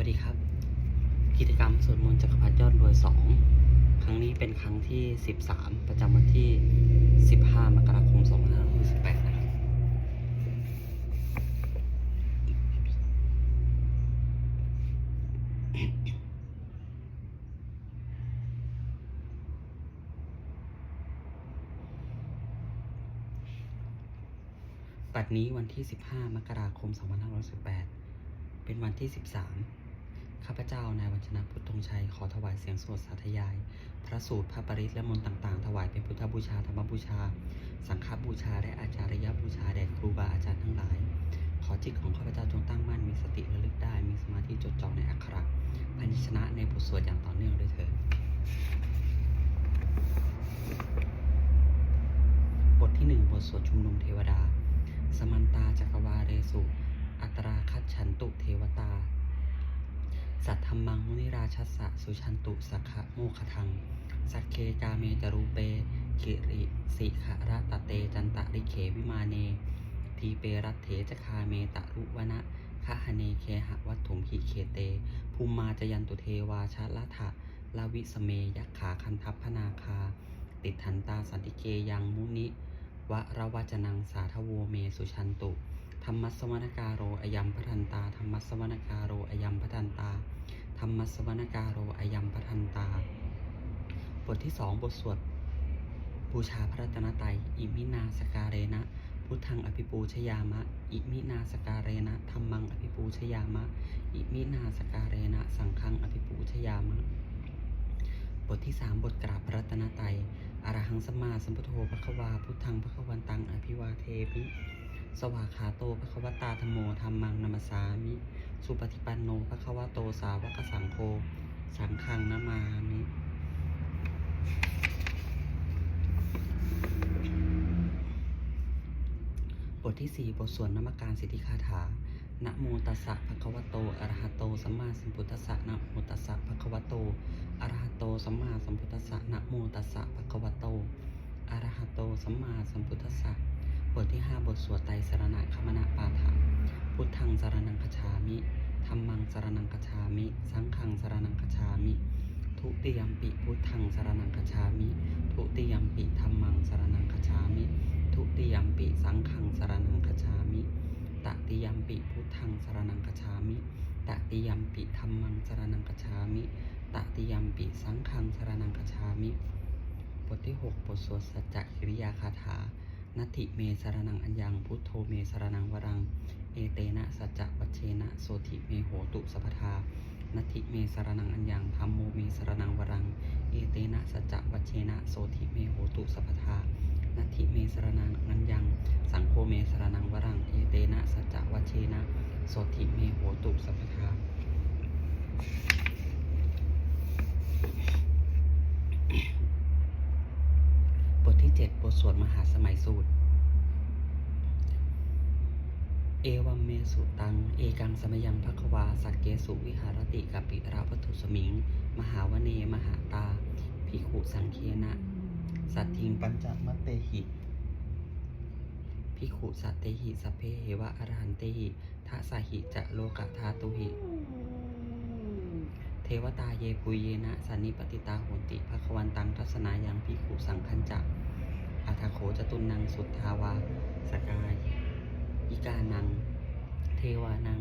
วัสดีครับ กิจกรรมสวดมนต์จักรพรรดิยอดรวยสองครั้งนี้เป็นครั้งที่ 13 ประจำวันที่ 15 มกราคม 2568 นะครับ ปัดนี้วันที่ 15 มกราคม 2518เป็นวันที่ 13 ข้าพเจ้านายวัชนะพุทธงชัย ขอถวายเสียงสวดสาธยาย พระสูตรพระปริตและมนต์ต่างๆ ถวายเป็นพุทธบูชาธรรมบูชา สังฆบูชา และอาจารยบูชาแด่ครูบาอาจารย์ทั้งหลาย ขอจิตของข้าพเจ้าจงตั้งมั่นมีสติระลึกได้ มีสมาธิจดจ่อในอักขระพันชนะในบทสวดอย่างต่อเนื่องด้วยเถิดบทที่หนึ่งบทสวดชุมนุมเทวดา สมันตาจักรวาเรสุ อัตราคัจฉันตุเทวตา สัทธรรมังมุนิราชัสสะสุชันตุสักขะโมคทังสักเคกาเมจรูเปกิริสิขะระตะเตจันตะริเขวิมาเน ทีเปรัตเถจคาเมตะรุวนะคะหเนเคหะวัตถุมหิเคเต ภูมมาจยันตุเทวาชะละทะลาวิสเมยักขาคันทัพพนาคา ติดทันตาสันติเกยังมุนิวะระวจนังสาทโวเมสุชันตุ ธรรมสวนการโรอยัมพทันตา ธรรมสวนการโรอยัมพทันตา ธรรมสวนการโรอยัมพทันตา บทที่สองบทสวดบูชาพระรัตนตรัยอิมินาสการเรนะ พุทธังอภิปูชยามะ อิมินาสการเรนะธรรมังอภิปูชยามะ อิมินาสการเรนะ สังฆังอภิปูชยามะ บทที่สามบทกราบพระรัตนตรัยอรหังสัมมาสัมพุทโธพระควาพุทธังพระควันตังอภิวาเทมิ สวากขาโตพระควตาธรมโมธรรมังนัมสสามิ สุปฏิปันโนพระควโตสาวกสังโฆ สังฆังนามามิบทที่สี่บทสวดนมกการสิทธิคาถา นะโมตัสสะภะคะวะโต อะระหะโต สัมมาสัมพุทธัสสะ นะโมตัสสะภะคะวะโต อะระหะโต สัมมาสัมพุทธัสสะ นะโมตัสสะภะคะวะโต อะระหะโต สัมมาสัมพุทธัสสะ บทที่ห้าบทสวดไตรสรณะคมนะปาฐะพุทธังสรนังคชามิธรรมังสรนังคชามิ สังฆังสรนังคชามิ ทุติยมปิพุทธังสรนังคชามิ ทุติยมปิธรรมังสรนังคชามิ ทุติยมปิสังฆังสรนังคชามิตติยมปิพุทธังสรนังคชามิตติยมปิธรรมังสรนังคชามิตติยมปิสังฆังสรนังคชามิ บทที่หกบทสวดสัจจกิริยาคาถา นัตถิเมสรนังอัญญัง พุทโธเมสรนังวรัง เอเตนะสัจจวัชเชนะ โสธิเมโหตุสัพพทานัตถิเมสรนังอัญญังธรรมโมเมสรนังวรัง เอเตนะสัจจวัชเชนะ โสธิเมโหตุสัพพทานัตถิเมสรนังอัญญัง สังโฆเมสรนังวรัง เอเตนะสัจจวัชเชนะ โสธิเมโหตุสัพพทา บทที่7บทสวดมหาสมัยสูตร เอวัมเมสุตัง เอกังสมยังภควา สักเกสุวิหารติกัปิราวัตุสมิง มหาวเนมหาตา ภิกขุสังเคนะ สัตทิงปัญจมัตเตหิภิกขุสัตเตหิสพเพเหวะอรหันเตหิทัสหิจะโลกธาตุหิ เทวตาเยปุยเยนะสันนิปติตาโหติภควันตังทัศนายังภิกขุสังคัญจัก อัทโขจตุนังสุทธาวาสกาย อิกานัง เทวานัง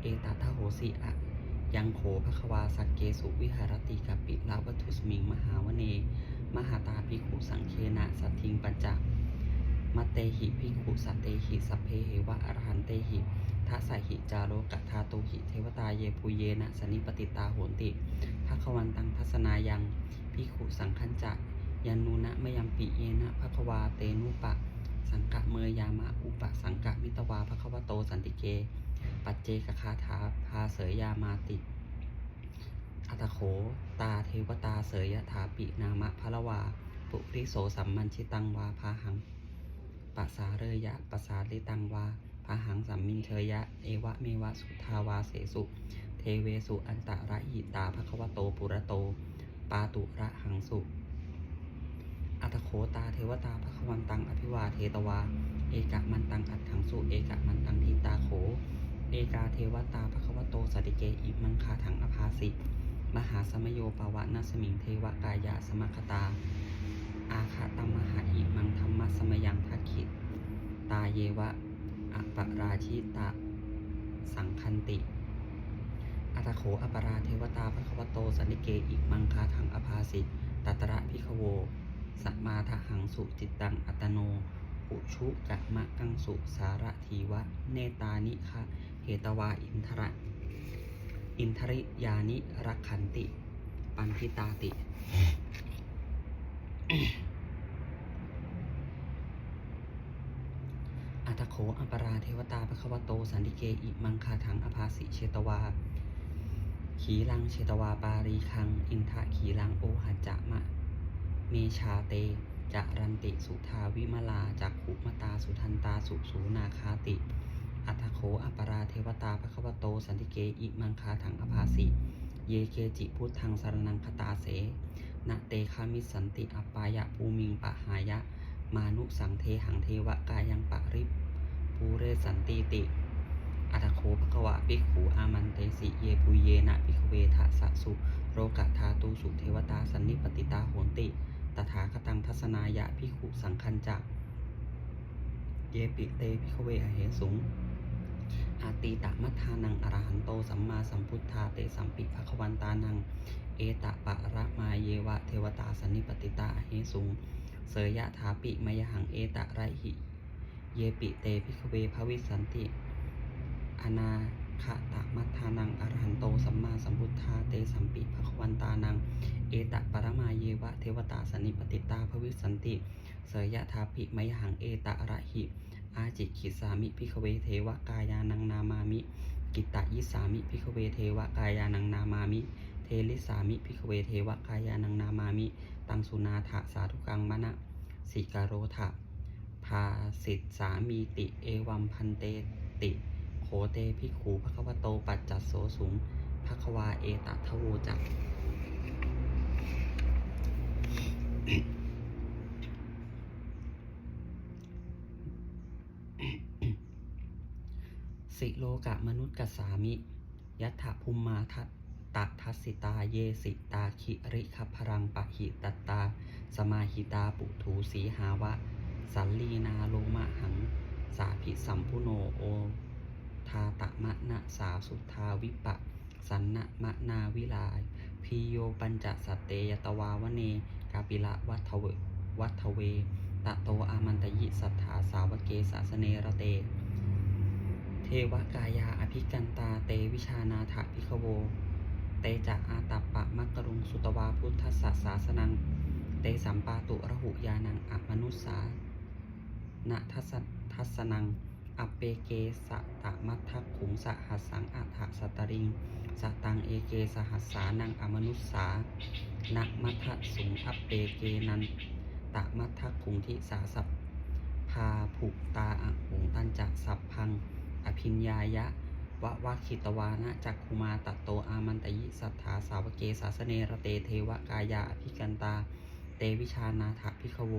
เอตาทโหสิอะยังโขภควาสักเกสุวิหารติกัปปิลาวัตุสมิงมหาวเน มหาตาภิกขุสังเคนะสัตทิงปัญจมัตเตหิภิกขุสัตเตหิสัพเพเหวะอรหันเตหิทัสสหิจาโลกะธาตุหิเทวตาเยปุเยนะสนิปติตาโหนติภควันตังทัศนายังภิกขุสังคัญจะ ยันนูนะมยัมปิเยนะภควาเตนุปะ สังกะเมยามะอุปะสังกะมิตวาภควโตสันติเก ปัจเจกคาถาพาเสยยามาติอัตโขตาเทวตาเสยยถาปินามะพะละวาปุริโสสัมมันชิตังวาพาหังปัสสาเรยะปัสสาลิตังวาพาหังสัมมินเชยะ เอวะเมวะสุทาวาเสสุ เทเวสุอันตระหิตาภควโตปุระโต ปาตุระหังสุ อัตโขตาเทวตาภควันตังอภิวาเทตวา เอกะมันตังอัตถังสุเอกะมันตังทิตาโข เอกาเทวตาภควโตสติเกอิมังคาถังอภาสิมหาสมโยปวะนาสมิงเทวกายะสมคตา อาคาตมหาอิมังธรรมะสมยังทักขิต ตาเยวะอัปราชิตะสังคันติอัตโขอปราเทวตาภควโตสันนิเกอิมังคาถังอภาสิตัตระพิขโว สัมมาทหังสุจิตตังอัตโนอุชุกะมะกังสุสารทีวะ เนตานิคะเหตวาอินทระ อินทริยานิรักขันติ ปันทิตาติ อัตโขอัปราเทวตาภควโต สันติเกอิมังคาถังอภาสิเชตวา ขีลังเชตวาปารีคัง อินทะขีลังโอหัจจะมะ เมชาเตจะรันติสุทาวิมลาจากขุมตาสุทันตาสุสูนาคาติ อัตโขอัปราเทวตาภควโต สันติเกอิมังคาถังอภาสิ เยเกจิพุทธังสรนังคตาเสนะเตคามิสันติอปายะภูมิงปะหายะ มานุสังเทหังเทวกายังปะริปภูเรสันติติอัตโขภควะภิกขุอามันเตสิเยปุเยนะภิกขเวทะสะสุ โรกะทาตูสุเทวตาสันนิปติตาโหนติ ตถาคตังทัศนายะภิขุสังคัญจักเยปิเตภิกขเวอเหสุง อาตีตะมัทานังอรหันโตสัมมาสัมพุทธาเตสัมปิภควันตานัง เอตะปะระมาเยวะเทวตาสันิปติตาเหสุง เสยยะถาปิมยหังเอตะไรหิ เยปิเตภิกขเวภวิสันติ อนา คตะมัทธานังอรหันโตสัมมาสัมพุทธาเตสัมปิภควันตานัง เอตะปรมาเยวะเทวตาสันิปติตาภวิสันติ เสยยะถาปิมยหังเอตะระหิ อาจิขิสามิพิขเวเทวกายานังนามามิ กิตตะยิสามิพิขเวเทวกายานังนามามิ เทลิสามิพิขเวเทวกายานังนามามิ ตังสุนาถะสาธุกังมะนะสิกาโรถะภาสิทสามีติเอวัมพันเตติ เตพิขูภควโตปัจจัสโสสุงภควาเอตัทโวจักสิโลกะมนุษย์กสามิ ยัตถภูมมาทัตตัทัสิตาเยสิตาคิริขพรังปะหิตตตา สมาหิตาปุถูสีหาวะ สัลลีนาโลมะหัง สาภิสัมพุโนโอ ทาตะมะนะสาสุทาวิปะ สันนะมะนาวิลาย พีโยปัญจสัตเตยตวาวเน กาปิละวัทเววัทเว ตะโตอามันตยิสัทธาสาวเกสาสเนระเต เทวกายาอภิกันตาเตวิชานาถพิขโว เตจะอาตัปปะมักรุงสุตวาพุทธสสาสนัง เตสัมปาตุระหุยานังอมนุสสาณทัสทัสนัง อเปเกสะตะมัททักขุงสหัสสังอัฏฐสตริงสตังเอเกสหัสสานังอมนุสสานะมัทธสุงอเปเกนันตะมัทะขุงทิสาสัพพาภุตาอะหุงตันจักสัพพัง อภิญญายะวะวะคิตวานะจักคุมาตตโตอามันตยิสัทธาสาวเกสาสเนระเตเทวกายาอภิกันตา เตวิชานาถพิขโว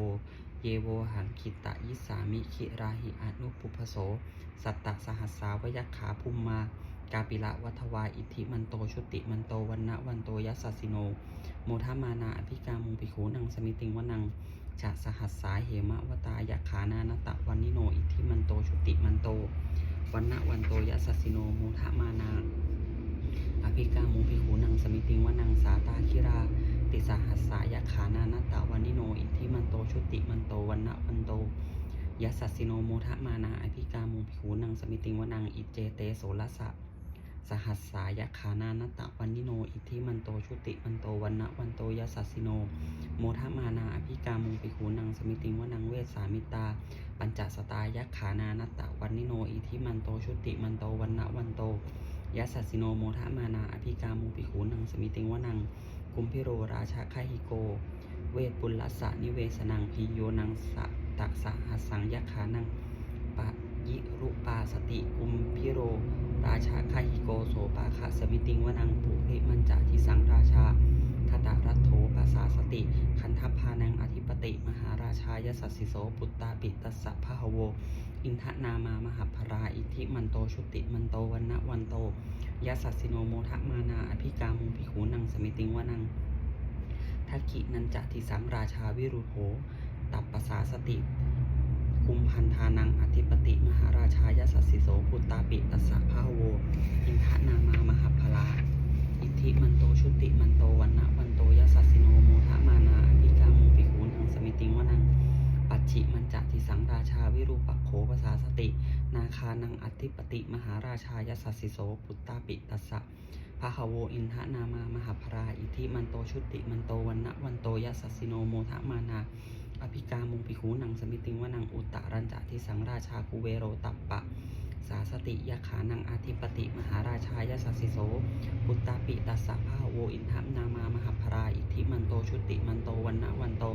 เยโวหังคิตะยิสามิคิราหิอนุปุพโส สัตตสหัสสาวยักขาภูมมากาปิละวัทวาอิทธิมันโตชุติมันโตวันนะวันโตยัสสสิโน โมทามานาอภิกามุงปิขูนังสมิติงวนังจะสหัสสาเหมะวตายะขานานตะวันนิโนอิทธิมันโตชุติมันโตวันนะวันโตยัสสสิโนโมทะมานาอภิกามุภิขูนังสมิติงวนังสา ติสหัสสายะขานาน ตะวันนิโน อิทธิมันโต ชุติมันโต วันนะวันโตยัสสสิโน โมทะมานาอภิกามุภิขูนัง สมิติงวนังอิเจเตโสรสะสหัสสายะขานานตะวันนิโน อิทธิมันโต ชุติมันโต วันนะวันโตยัสสสิโนโมทะมานาอภิกามุภิขูนัง สมิติงวนังเวสสามิตาปัญจสตายะขานานัตตะวันนิโนอิทิมันโตชุติมันโตวันนะวันโตยัสสสิโนโมทะมานาอภิกามุปิขูนังสมิติงวนัง กุมพิโรราชาคาหิโก เวทปุลัสสะนิเวสนังพิโยนังสะตักสะหัสสังยะขานังปะยิรุปาสติกุมพิโร ราชาคาหิโกโสปาคะสมิติงวนังปุริมันจาทิสังราชาทตารัตโถภาษาสติ คันทัพพานังอธิปติ มหาราชายสัสสิโสปุตตาปิตัสสะพะหะโว อินทนามามหพราอิทิมันโตชุติมันโตวันนะวันโตยัสสสิโนโมทะมานาอภิกามุงพิขูนังสมิติงวนัง ทักขินันจะทิสังราชาวิรุโหตับปสาสติ คุมพันธานังอธิปติมหาราชายสัสสิโสพุตตาปิตัสสะพาโว อินทนามามหพลา อิทธิมันโตชุติมันโตวันนะวันโตยัสสสิโนโมทะมานาอภิกามุงปิขูนังสมิติงวนัง ปัจฉิมันจะทิสังราชาวิรูปักโขภาษาสติ นาคานังอธิปติมหาราชายสัสสิโสพุตตาปิตัสสะพะหโวอินทนามามหพราอิทิมันโตชุติมันโตวันนะวันโตยัสสิโนโมทะมานาอภิกามุงปิขูนังสมิติวนังอุตตรัญจะทิสังราชาคูเวโรตัปปะ สาสติยะขานังอธิปติมหาราชายสัสสิโสปุตตาปิตัสสะพะโวอินทนามามหพราอิทิมันโตชุติมันโตวันนะวันโต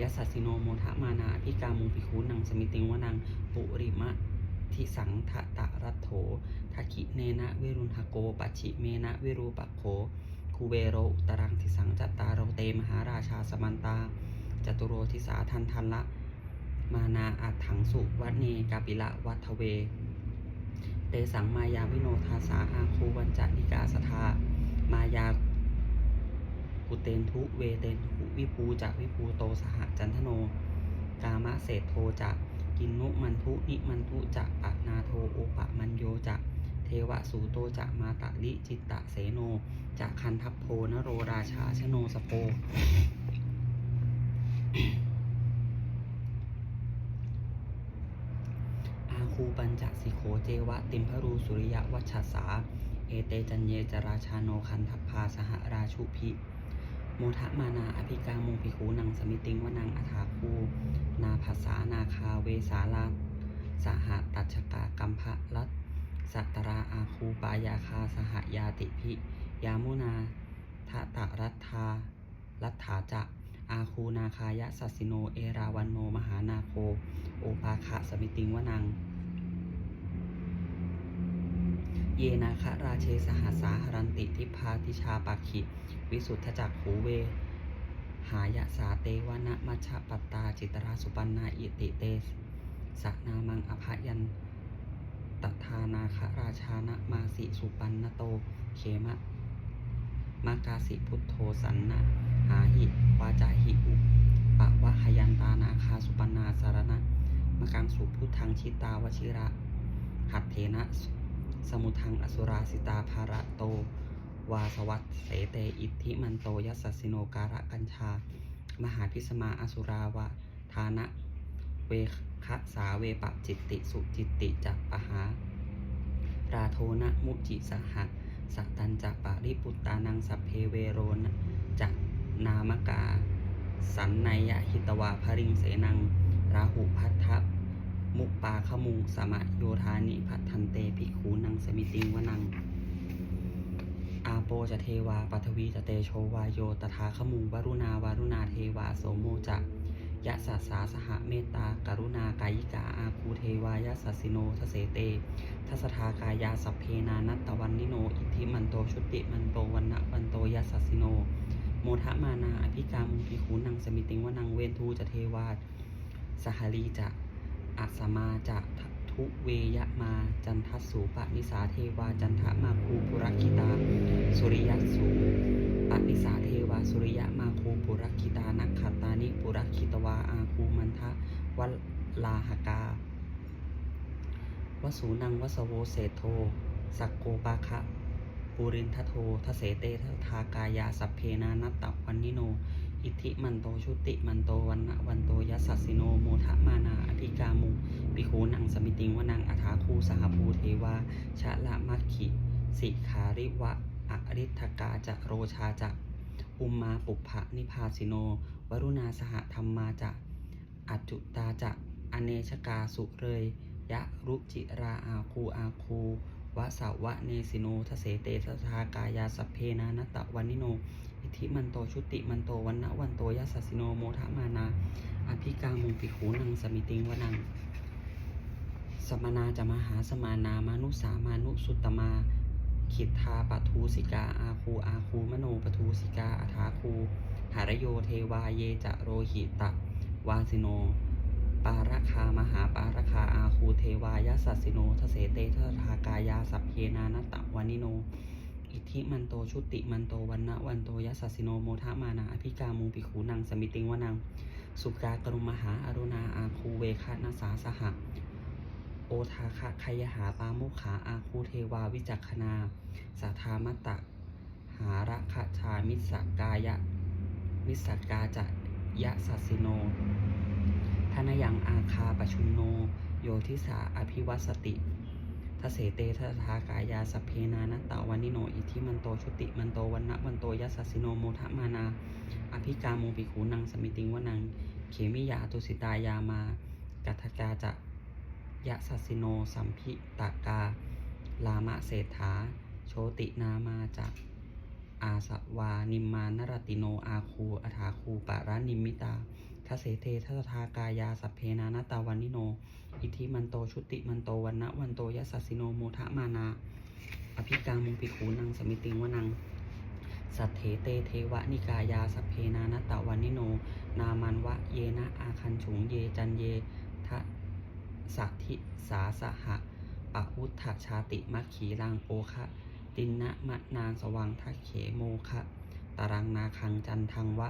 ยัสสสิโนโมทะมานาอภิกามุงปิคูนังสมิติงวนังปุริมะทิสังทะตะรัตโถทักขิเนนะเวรุณหโกปัจฉิเมนะวิรูปัโขคูเวโรุตรังทิสังจัตตาโรเตมหาราชาสมันตาจตุโรทิสาทันทันละ มานาอัตถังสุวัดเนกาปิละวัทเว เตสังมายาวิโนทาสาอาคูวันจันิกาสทามายากุเตนทุเวเตนทุ วิภูจะวิภูโตสหจันทโน กามะเศธโทจะกินนุมันทุนิมันทุจะปะนาโทโอปะมันโยจะเทวสูโตจะมาตะลิจิตตะเสโนจะคันทัพโพนโรราชาชโนสโปอาคูปัญจสิโขเจวะติมพรูสุริยวัชชสา เอเตจันเยจราชาโนคันทัพพาสหราชุพิ โมทะมานาอภิกามุงพิคูนังสมิติงวนังอัฐาคูนาภาษานาคาเวสาลาสหตัชกากัมภะรัตสัตตราอาคูปายาคาสหยาติพิยามุนาทะตะรัตธารัตถาจะอาคูนาคายะสัสสิโน เอราวันโน มหานาโค โอปาคะสมิติงวนัง เยนาคะราเชสหสาหรันติทิพาทิชาปักขิ วิสุทธจักขูเว หายะสาเตวนะมัชปัตตาจิตราสุปันนาอิติเตสะนามังอภยันตทานาคราชานะมาสิสุปันนโตเขมะมากาสิพุทโธสันนะหาหิวาจาหิอุปะวะหยันตานาคาสุปันนาสารณะมะกังสุพุทธังชิตาวชิระ หัตเถนะ สมุทังอสุราสิตาภาระโต วาสวัตเสเตอิทธิมันโตยัสสิโนการะกัญชา มหาพิสมาอสุราวะทานะเวคะสาเวปะจิตติสุจิตติจักปะหา ราโทนะมุจิสหะสัตตัญจะปะริปุตตานังสัพเพเวโรนะจะนามกา สันไนยะหิตวาภริงเสนัง ราหุพัทธะมุปาขมุงสมะโยธานิพัทธันเตภิกขูนังสมิติงวนัง อาโปจะเทวาปัทวีจะเตโชวาโยตถาขมุงวรุณาวารุณาเทวาโสโมจะยะสัสสาสหเมตตากรุณากายิกาอาคูเทวายะสัสสิโนทเสเตทัสทากายาสัพเพนานัตตวันนิโน อิทธิมันโตชุติมันโตวันนะวันโตยะสัสสิโน โมทะมานาอภิกามุพิขูนังสมิติงวนังเวนทูจะเทวาสหลีจะอัสมาจะ ทุเวยมา จันทัสสูปนิสาเทวา จันทะมาภูปุรคิตา สุริยสูปนิสาเทวา สุริยะมาคูปุรคิตานักขัตานิปุรคิตวาอาคูมันทะวัลาหกาวสูนังวสโวเศโท สักโกปาคะปุรินทโททเสเตทากายาสัพเพนานัตตวันนิโน อิทิมันโตชุติมันโตวันนะวันโตยัสสิโนโมทะมานาอภิกามุปิโขนังสมิติงวนังอัฐาคูสหภูเทวาชะละมัคคิสิขาริวะอริทกาจะโรชาจะอุมมาปุพะนิพาสิโน วรุณาสหธรรมาจะอจจุตาจะอเนชกาสุเรย ยะรุจิราอาคูอาคูวะสาวะเนสิโนทเสเตททากายาสเพนานัตตวันนิโน อิทธิมันโตชุติมันโตวันนะวันโตยัสสสิโนโมทะมานาอภิกามุงปิขูนังสมิติงวนัง สมนาจะมหาสมานา มานุสามานุสุตตมาขิทธาปทูสิกาอาคูอาคูมโนปทูสิกาอัฐาคูหารโยเทวาเยจะโรหิตะ วาสิโน ปาระคามหาปาระคาอาคูเทวายสัสสิโนทเสเตททากายาสัพเพนานตะวานิโน อิทธิมันโตชุติมันโตวันนะวันโตยัสสสิโนโมทะมานาอภิกามุงปิขูนังสมิติงวนัง สุกากรุมหาอรุณาอาคูเวคะนาสาสหะโอทาคะคยหาปามุขาอาคูเทวาวิจักขณาสัทธามตะ หาระคชามิสกายะวิสกาจะยะสัสสิโนทนยังอาคาปชุมโน โยทิสาอภิวัสติ ทเสเตททากายาสพเพนานตตวานิโนอิทิมันโตชุติมันโตวันนะวันโตยัสสสิโนโมทะมานา อภิกาโมปิขูนังสมิติงวนัง เขมิยาตุสิตายามากัทกาจะยะสัสสิโนสัมพิตากา ลามะเศรษฐา โชตินามาจากอาสวานิมมานรติโนอาคู อถาคูปะระนิมิตา ทเสเททัสทากายาสัพเพนานาตาวันนิโน อิทิมันโตชุติมันโตวันนะวันโตยัสสสิโนโมทะมานา อภิกามุงปิขูนังสมิติงวนัง สัทเถเตเทวะนิกายาสัพเพนานาตาวันนิโน นามันวะเยนะอาคันฉุงเยจันเยทะสัทิสาสหะปะอุทธชาติมัคขีรังโอคะตินนะมะนางสวังทักเขโมคะตารังนาคังจันทังวะ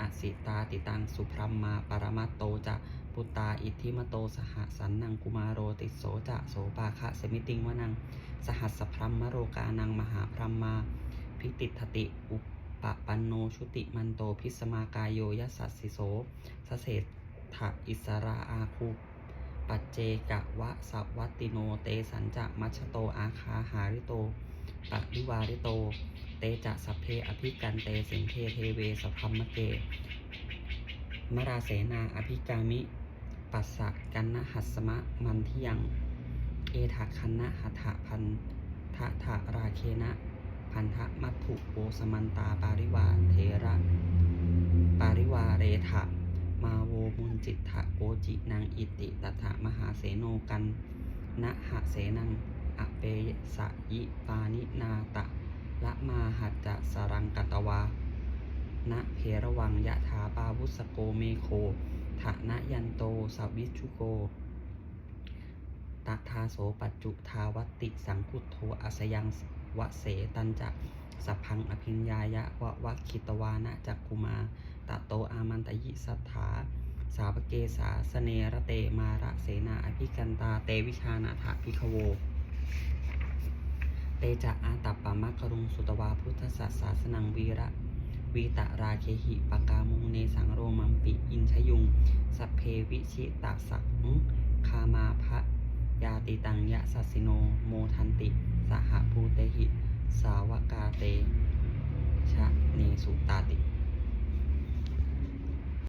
อสิตาติตังสุพรมมาปรมัตโตจะปุตตาอิทธิมโตสหสันนังกุมาโรติโสจะโสปาคะสมิติงวนัง สหัสพรมมโรกานังมหาพรมมา พิติทติอุปปันโนชุติมันโตพิสมากายโยยัสสิโสสเศษถะอิสราอาคูปัจเจกะวะสัวัตติโนเตสันจะมัชโตอาคาหาริโต ปะริวาริโต เตจะสัพเพอภิกันเตสิงเทเทเวสัพพมมะเก มราเสนาอภิกามิ ปัสสะกันนะหัสมะมันทิยัง เอถะคันนะหัตถะพันทะทะราเคนะ พันธะมัตถุโปสมันตาปาริวาเทระ ปาริวาเรถะมาโวมุนจิตถะโกจินางอิติตถะมหาเสโนกันนะหะเสนัง อเปสะยิปานินาตะ ละมาหัจจะสรังกตวานะเพระวังยะถาปาวุสโกเมโคทะนะยันโตสวิชุโกตทาโสปัจจุทาวติสังคุโทอัสยังวะเสตันจะสัพพังอภิญญายะวะวะคิตวานะจักกุมาตะโตอามันตยิสัทธาสาวเกสาสเนระเตมาระเสนาอภิกันตาเตวิชานาถาพิคโว เตจะอาตัปปามะครุงสุตวาพุทธศาสสนังวีระวีตะราเคหิปกามุงเนสังโรมัมปิอินชยุง สัพเพวิชิตาสังคามาภะยาติตังยะสัสสิโน โมทันติ สหภูเตหิ สาวกาเต ชะเนสุตาติ